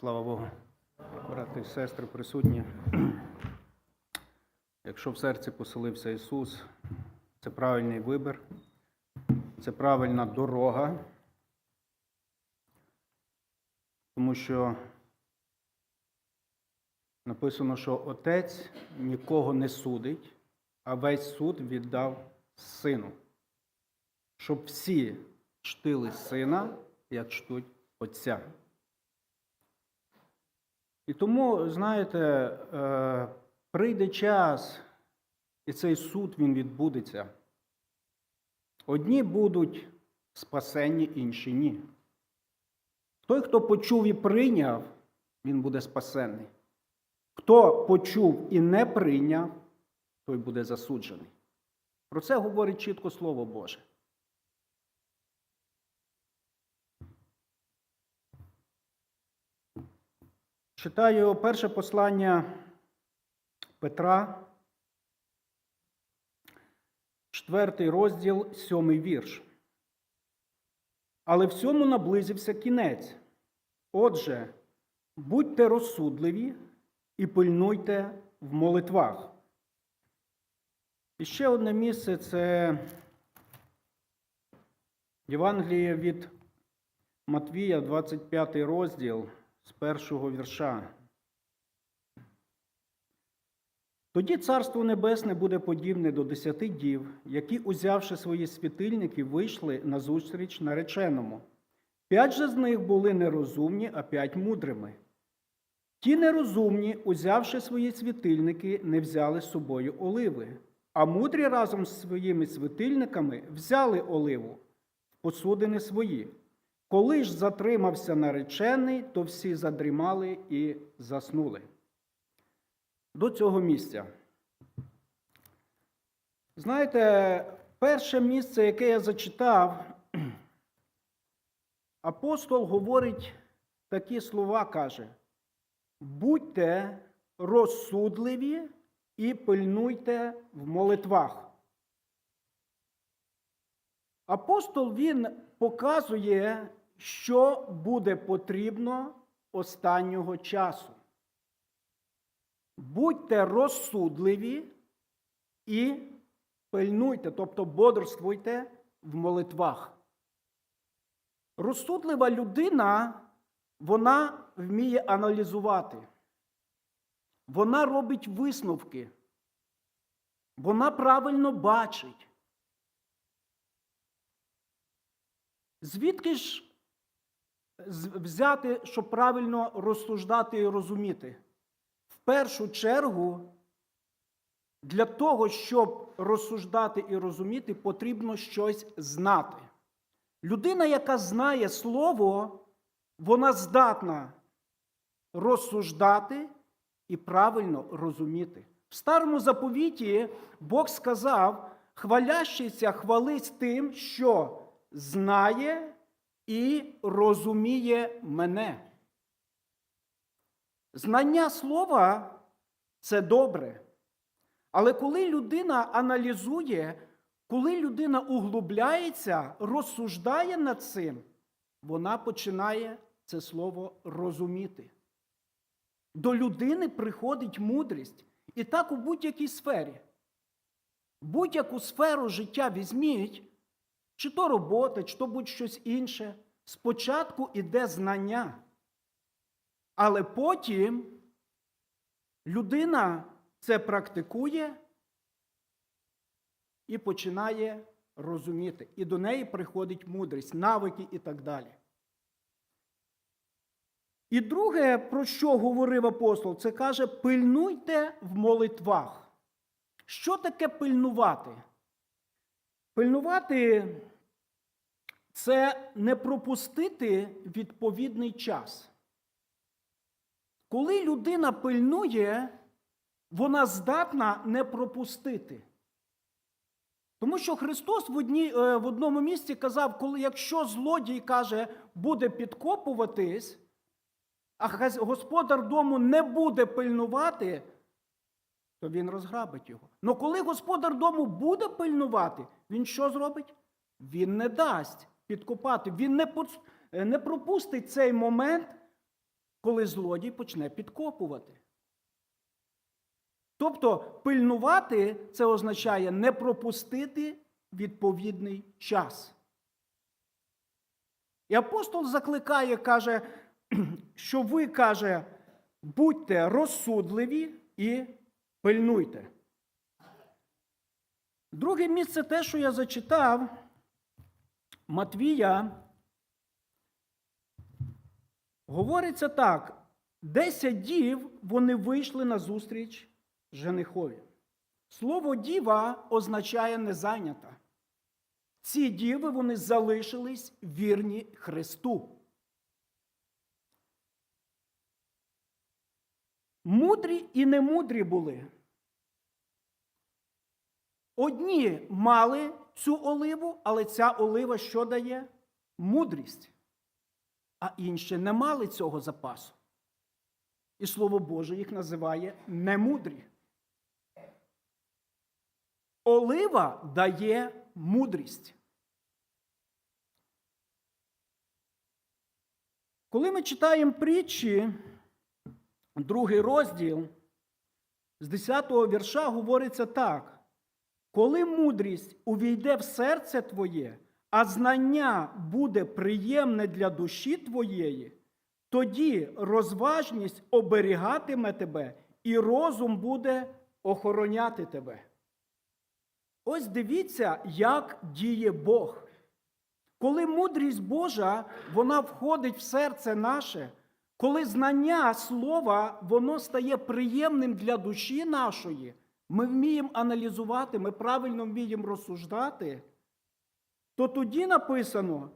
Слава Богу. Брати і сестри присутні. Якщо в серці поселився Ісус, це правильний вибір, це правильна дорога, тому що написано, що Отець нікого не судить, а весь суд віддав Сину, щоб всі чтили Сина, як чтуть Отця. І тому, знаєте, е, прийде час, і цей суд він відбудеться. Одні будуть спасені, інші ні. Той, хто почув і прийняв, він буде спасенний. Хто почув і не прийняв, той буде засуджений. Про це говорить чітко Слово Боже. Читаю перше послання Петра, четвертий розділ, сьомий вірш. Але всьому наблизився кінець. Отже, будьте розсудливі і пильнуйте в молитвах. І ще одне місце це Євангеліє від Матвія, 25 розділ з першого вірша. Тоді Царство Небесне буде подібне до десяти дів, які, узявши свої світильники, вийшли назустріч нареченому. П'ять же з них були нерозумні, а п'ять мудрими. Ті нерозумні, узявши свої світильники, не взяли з собою оливи, а мудрі разом з своїми світильниками взяли оливу в посудини свої. Коли ж затримався наречений, то всі задрімали і заснули. До цього місця. Знаєте, перше місце, яке я зачитав, апостол говорить такі слова, каже: будьте розсудливі і пильнуйте в молитвах. Апостол він показує, що буде потрібно останнього часу. Будьте розсудливі і пильнуйте, тобто бодрствуйте в молитвах. Розсудлива людина, вона вміє аналізувати. Вона робить висновки. Вона правильно бачить. Звідки ж взяти, щоб правильно розсуждати і розуміти? В першу чергу, для того, щоб розсуждати і розуміти, потрібно щось знати. Людина, яка знає слово, вона здатна розсуждати і правильно розуміти. В старому заповіті Бог сказав: хвалящийся хвались тим, що знає і розуміє мене. Знання слова це добре. Але коли людина аналізує, коли людина углубляється, розсуждає над цим, вона починає це слово розуміти. До людини приходить мудрість. І так у будь-якій сфері. Будь-яку сферу життя візьміть, чи то робота, чи то будь-щось інше. Спочатку іде знання. Але потім людина це практикує і починає розуміти. І до неї приходить мудрість, навики і так далі. І друге, про що говорив апостол, це каже: пильнуйте в молитвах. Що таке пильнувати? Пильнувати це не пропустити відповідний час. Коли людина пильнує, вона здатна не пропустити. Тому що Христос в, одні, е, в одному місці казав, коли якщо злодій каже, буде підкопуватись, а господар дому не буде пильнувати, то він розграбить його. Але коли господар дому буде пильнувати, він що зробить? Він не дасть підкопати, він не, не пропустить цей момент, коли злодій почне підкопувати. Тобто пильнувати це означає не пропустити відповідний час. І апостол закликає, каже, що ви, каже, будьте розсудливі і пильнуйте. Друге місце те, що я зачитав, Матвія, говориться так: десять дів вони вийшли на зустріч женихові. Слово діва означає незайнята. Ці діви вони залишились вірні Христу. Мудрі і немудрі були. Одні мали цю оливу, але ця олива що дає? Мудрість. А інші не мали цього запасу. І Слово Боже їх називає немудрі. Олива дає мудрість. Коли ми читаємо притчі, другий розділ, з 10-го вірша говориться так: коли мудрість увійде в серце твоє, а знання буде приємне для душі твоєї, тоді розважність оберігатиме тебе, і розум буде охороняти тебе. Ось дивіться, як діє Бог. Коли мудрість Божа, вона входить в серце наше, коли знання слова, воно стає приємним для душі нашої, ми вміємо аналізувати, ми правильно вміємо розсуждати, то тоді написано,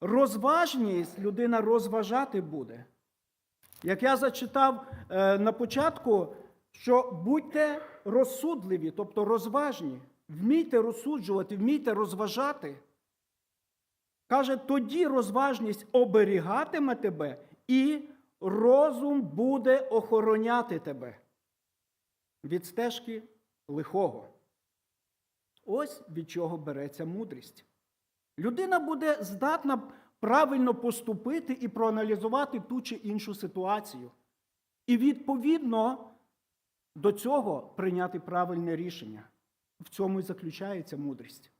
розважність людина розважати буде. Як я зачитав е, на початку, що будьте розсудливі, тобто розважні, вмійте розсуджувати, вмійте розважати. Каже, тоді розважність оберігатиме тебе, і розум буде охороняти тебе від стежки лихого. Ось від чого береться мудрість. Людина буде здатна правильно поступити і проаналізувати ту чи іншу ситуацію. І відповідно до цього прийняти правильне рішення. В цьому і заключається мудрість.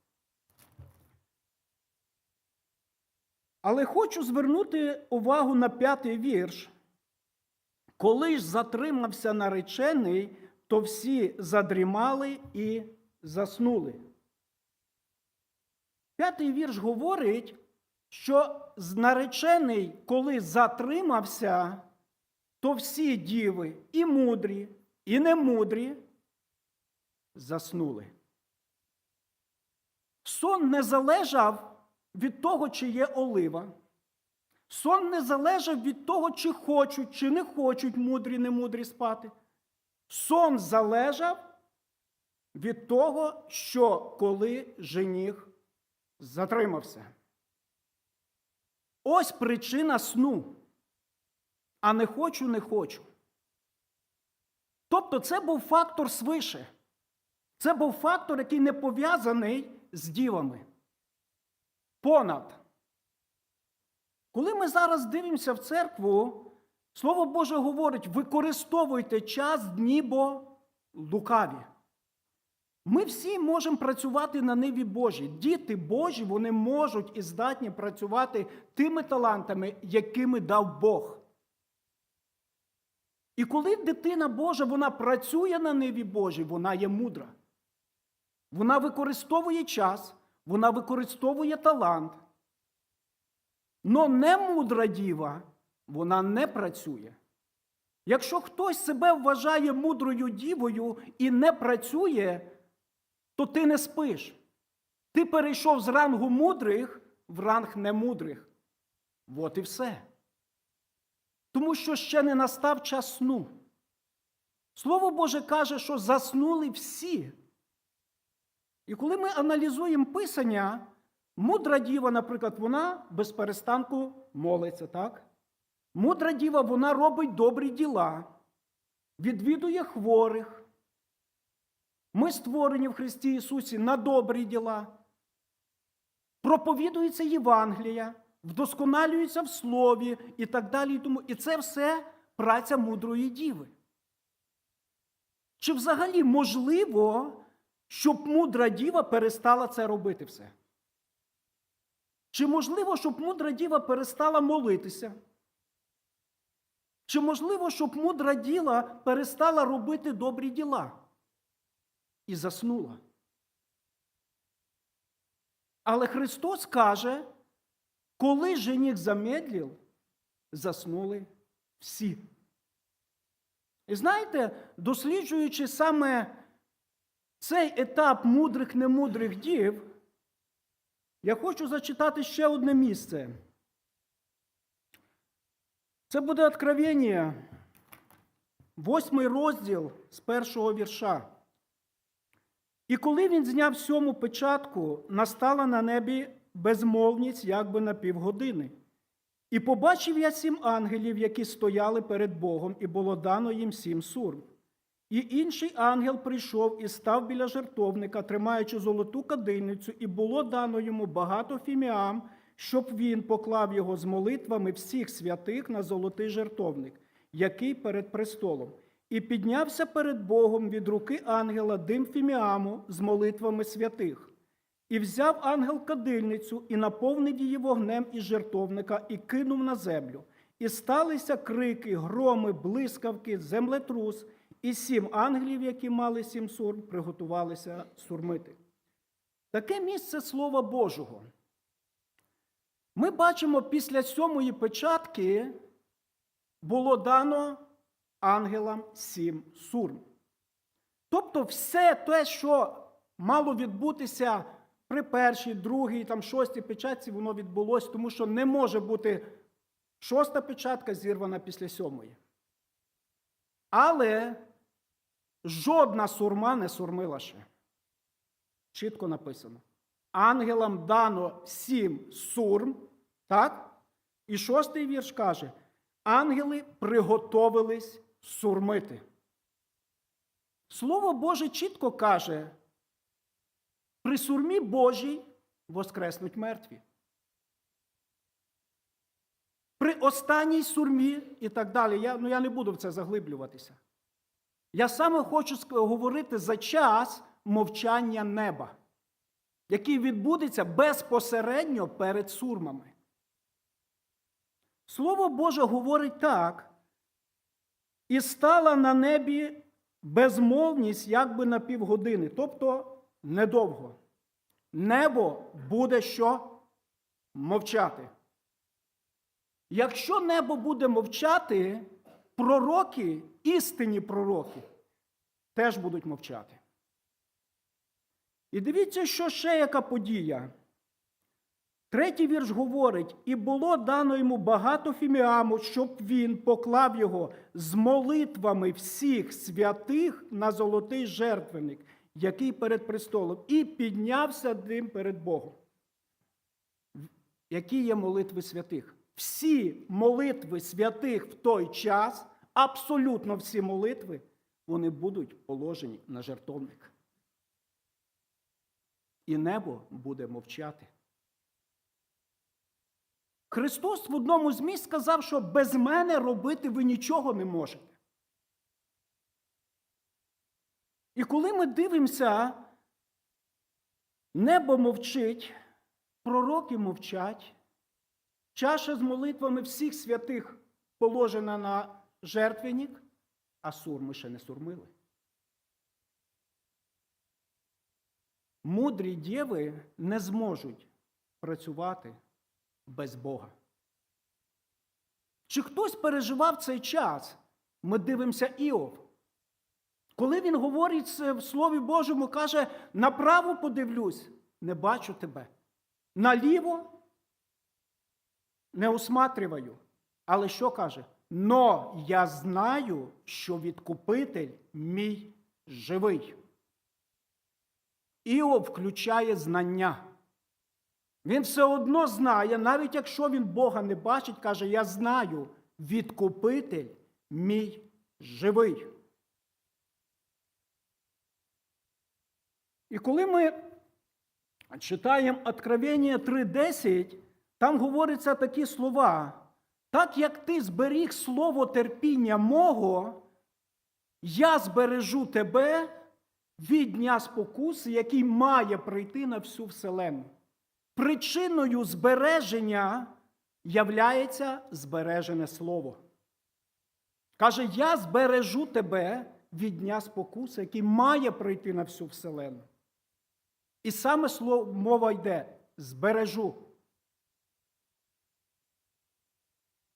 Але хочу звернути увагу на п'ятий вірш. Коли ж затримався наречений, то всі задрімали і заснули. П'ятий вірш говорить, що наречений, коли затримався, то всі діви, і мудрі, і немудрі, заснули. Сон не залежав від того, чи є олива. Сон не залежав від того, чи хочуть, чи не хочуть мудрі, немудрі спати. Сон залежав від того, що коли жених затримався. Ось причина сну. А не хочу, не хочу. Тобто це був фактор свише. Це був фактор, який не пов'язаний з дівами. Понад. Коли ми зараз дивимося в церкву, Слово Боже говорить: використовуйте час дні, бо лукаві. Ми всі можемо працювати на ниві Божій. Діти Божі вони можуть і здатні працювати тими талантами, якими дав Бог. І коли дитина Божа вона працює на ниві Божій, вона є мудра. Вона використовує час, вона використовує талант. Но немудра діва, вона не працює. Якщо хтось себе вважає мудрою дівою і не працює, то ти не спиш. Ти перейшов з рангу мудрих в ранг немудрих. От і все. Тому що ще не настав час сну. Слово Боже каже, що заснули всі. І коли ми аналізуємо Писання, мудра діва, наприклад, вона без перестанку молиться, так? Мудра діва, вона робить добрі діла, відвідує хворих. Ми створені в Христі Ісусі на добрі діла. Проповідується Євангелія, вдосконалюються в слові і так далі. І, тому. і це все праця мудрої діви. Чи взагалі можливо, щоб мудра діва перестала це робити все? Чи можливо, щоб мудра діва перестала молитися? Чи можливо, щоб мудра діла перестала робити добрі діла і заснула? Але Христос каже, коли жених замедлив, заснули всі. І знаєте, досліджуючи саме цей етап мудрих немудрих дів, я хочу зачитати ще одне місце. Це буде Откровення, восьмий розділ з першого вірша. І коли він зняв сьому печатку, настала на небі безмовність якби на півгодини. І побачив я сім ангелів, які стояли перед Богом, і було дано їм сім сурм. І інший ангел прийшов і став біля жертовника, тримаючи золоту кадильницю, і було дано йому багато фіміам, щоб він поклав його з молитвами всіх святих на золотий жертовник, який перед престолом. І піднявся перед Богом від руки ангела дим фіміаму з молитвами святих. І взяв ангел кадильницю, і наповнив її вогнем із жертовника, і кинув на землю. І сталися крики, громи, блискавки, землетрус, і сім ангелів, які мали сім сурм, приготувалися сурмити. Таке місце Слова Божого. Ми бачимо, після сьомої печатки було дано ангелам сім сурм. Тобто, все те, що мало відбутися при першій, другій, там, шостій печатці, воно відбулося, тому що не може бути шоста печатка зірвана після сьомої. Але жодна сурма не сурмила ще. Чітко написано. Ангелам дано сім сурм, так? І шостий вірш каже: ангели приготовились сурмити. Слово Боже чітко каже, при сурмі Божій воскреснуть мертві. При останній сурмі і так далі. Я, ну, я не буду в це заглиблюватися. Я саме хочу говорити за час мовчання неба, який відбудеться безпосередньо перед сурмами. Слово Боже говорить так, і стала на небі безмовність якби на півгодини, тобто недовго. Небо буде що? Мовчати. Якщо небо буде мовчати, пророки, істинні пророки, теж будуть мовчати. І дивіться, що ще яка подія. Третій вірш говорить: і було дано йому багато фіміаму, щоб він поклав його з молитвами всіх святих на золотий жертвенник, який перед престолом, і піднявся дим перед Богом. Які є молитви святих? Всі молитви святих в той час, абсолютно всі молитви, вони будуть положені на жертовник. І небо буде мовчати. Христос в одному з місць сказав, що без мене робити ви нічого не можете. І коли ми дивимося, небо мовчить, пророки мовчать, чаша з молитвами всіх святих положена на жертвенник, а сурми ще не сурмили. Мудрі діви не зможуть працювати без Бога. Чи хтось переживав цей час? Ми дивимося Іов. Коли він говорить в Слові Божому, каже: направо подивлюсь, не бачу тебе. Наліво не усматриваю. Але що каже? Но я знаю, що відкупитель мій живий. Іов включає знання. Він все одно знає, навіть якщо він Бога не бачить, каже: Я знаю, відкупитель мій живий. І коли ми читаємо Откровення 3.10, там говориться такі слова. Так як ти зберіг слово терпіння мого, я збережу тебе від дня спокуси, який має прийти на всю вселену. Причиною збереження являється збережене слово. Каже, я збережу тебе від дня спокуси, який має прийти на всю вселену. І саме слово мова йде збережу.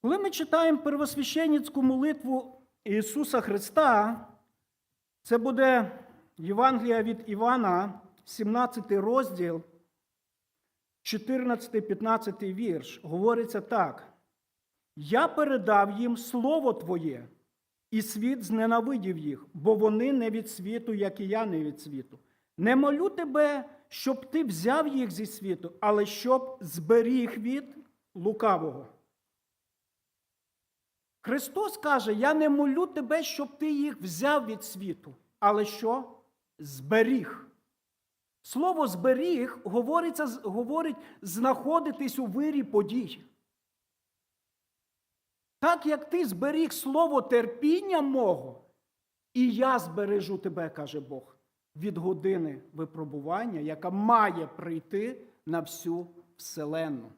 Коли ми читаємо первосвященницьку молитву Ісуса Христа, це буде Євангелія від Івана, 17 розділ, 14-15 вірш. Говориться так. Я передав їм Слово Твоє, і світ зненавидів їх, бо вони не від світу, як і я не від світу. Не молю тебе, щоб ти взяв їх зі світу, але щоб зберіг від лукавого. Христос каже: Я не молю тебе, щоб ти їх взяв від світу, але що? Зберіг. Слово зберіг говориться, говорить знаходитись у вирі подій. Так як ти зберіг слово терпіння мого, і я збережу тебе, каже Бог, від години випробування, яка має прийти на всю вселенну.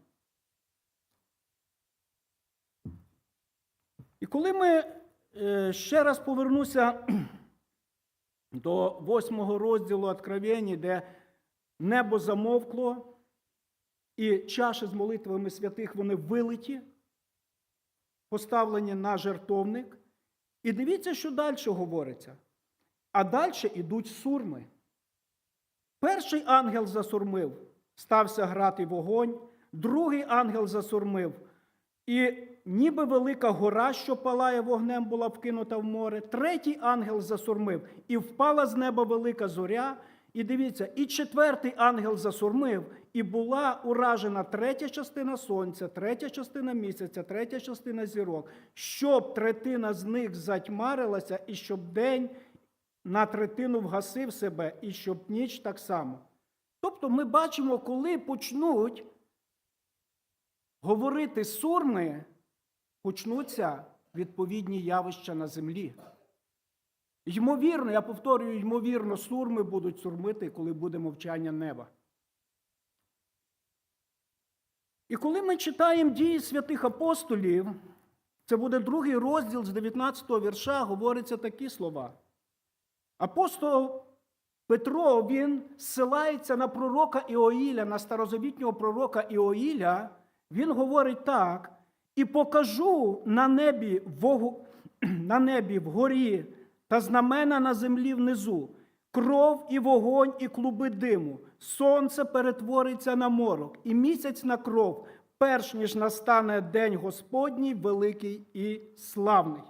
І коли ми е, ще раз повернуся до восьмого розділу Откровені, де небо замовкло, і чаші з молитвами святих вони вилиті, поставлені на жертовник. І дивіться, що далі говориться. А далі йдуть сурми. Перший ангел засурмив, стався грати вогонь, другий ангел засурмив, і ніби велика гора, що палає вогнем, була вкинута в море. Третій ангел засурмив, і впала з неба велика зоря. І дивіться, і четвертий ангел засурмив, і була уражена третя частина сонця, третя частина місяця, третя частина зірок, щоб третина з них затьмарилася, і щоб день на третину вгасив себе, і щоб ніч так само. Тобто ми бачимо, коли почнуть говорити сурми, почнуться відповідні явища на землі. Ймовірно, я повторюю, ймовірно, сурми будуть сурмити, коли буде мовчання неба. І коли ми читаємо дії святих апостолів, це буде другий розділ з 19 го вірша, говориться такі слова. Апостол Петро, він ссилається на пророка Іоїля, на старозавітнього пророка Іоїля, він говорить так: і покажу на небі, вогу, на небі вгорі та знамена на землі внизу, кров і вогонь, і клуби диму, сонце перетвориться на морок, і місяць на кров, перш ніж настане день Господній, великий і славний.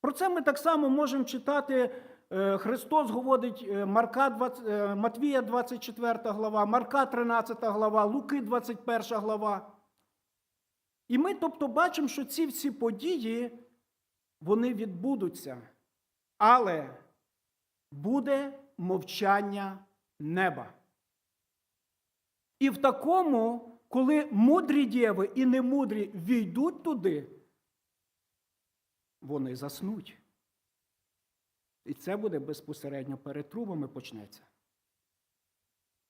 Про це ми так само можемо читати. Е, Христос говорить е, Марка 20, е, Матвія 24 глава, Марка 13 глава, Луки 21 глава. І ми, тобто, бачимо, що ці всі події, вони відбудуться. Але буде мовчання неба. І в такому, коли мудрі дєви і немудрі війдуть туди, вони заснуть. І це буде безпосередньо перед трубами почнеться.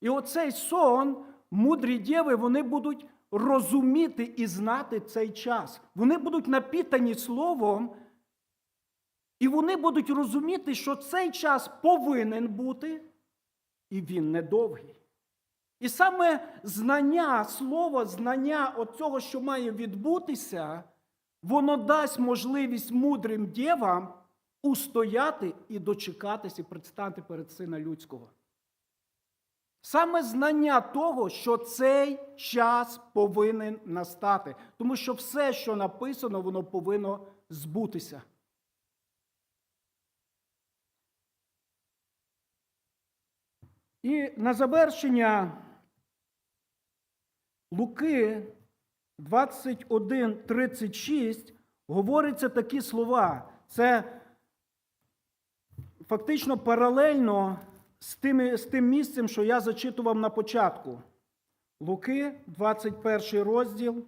І оцей сон, мудрі дєви, вони будуть розуміти і знати цей час. Вони будуть напітані словом, і вони будуть розуміти, що цей час повинен бути, і він недовгий. І саме знання слова, знання оцього, що має відбутися, воно дасть можливість мудрим дєвам устояти і дочекатися, і предстати перед Сина Людського. Саме знання того, що цей час повинен настати, тому що все, що написано, воно повинно збутися. І на завершення Луки 21.36 говориться такі слова. Це фактично паралельно з, тими, з тим місцем, що я зачитував на початку. Луки, 21 розділ,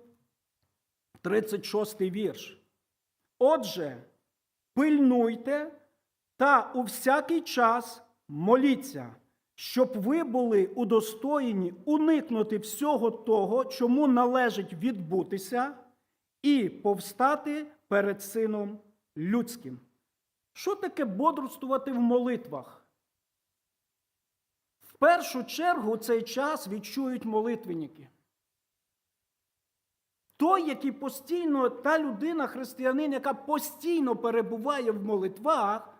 36 вірш. Отже, пильнуйте та у всякий час моліться, щоб ви були удостоєні уникнути всього того, чому належить відбутися, і повстати перед Сином Людським. Що таке бодрствувати в молитвах? В першу чергу цей час відчують молитвенники. Той, який постійно, та людина, християнин, яка постійно перебуває в молитвах,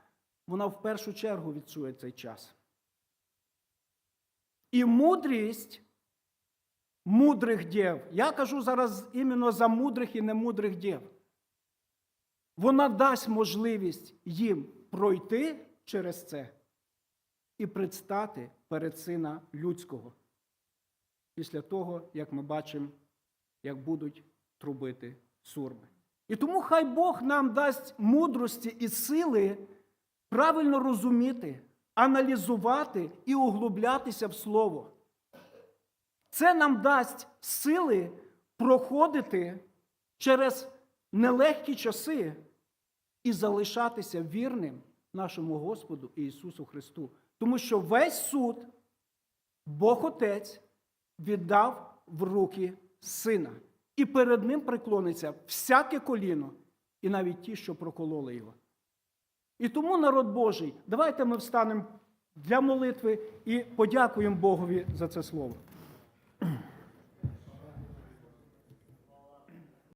вона в першу чергу відчує цей час. І мудрість мудрих дів, я кажу зараз іменно за мудрих і немудрих дів, вона дасть можливість їм пройти через це і предстати перед Сина Людського. Після того, як ми бачимо, як будуть трубити сурми. І тому хай Бог нам дасть мудрості і сили правильно розуміти, аналізувати і углублятися в Слово. Це нам дасть сили проходити через нелегкі часи і залишатися вірним нашому Господу Ісусу Христу. Тому що весь суд Бог Отець віддав в руки Сина. І перед ним преклониться всяке коліно, і навіть ті, що прокололи його. І тому, народ Божий, давайте ми встанемо для молитви і подякуємо Богові за це слово.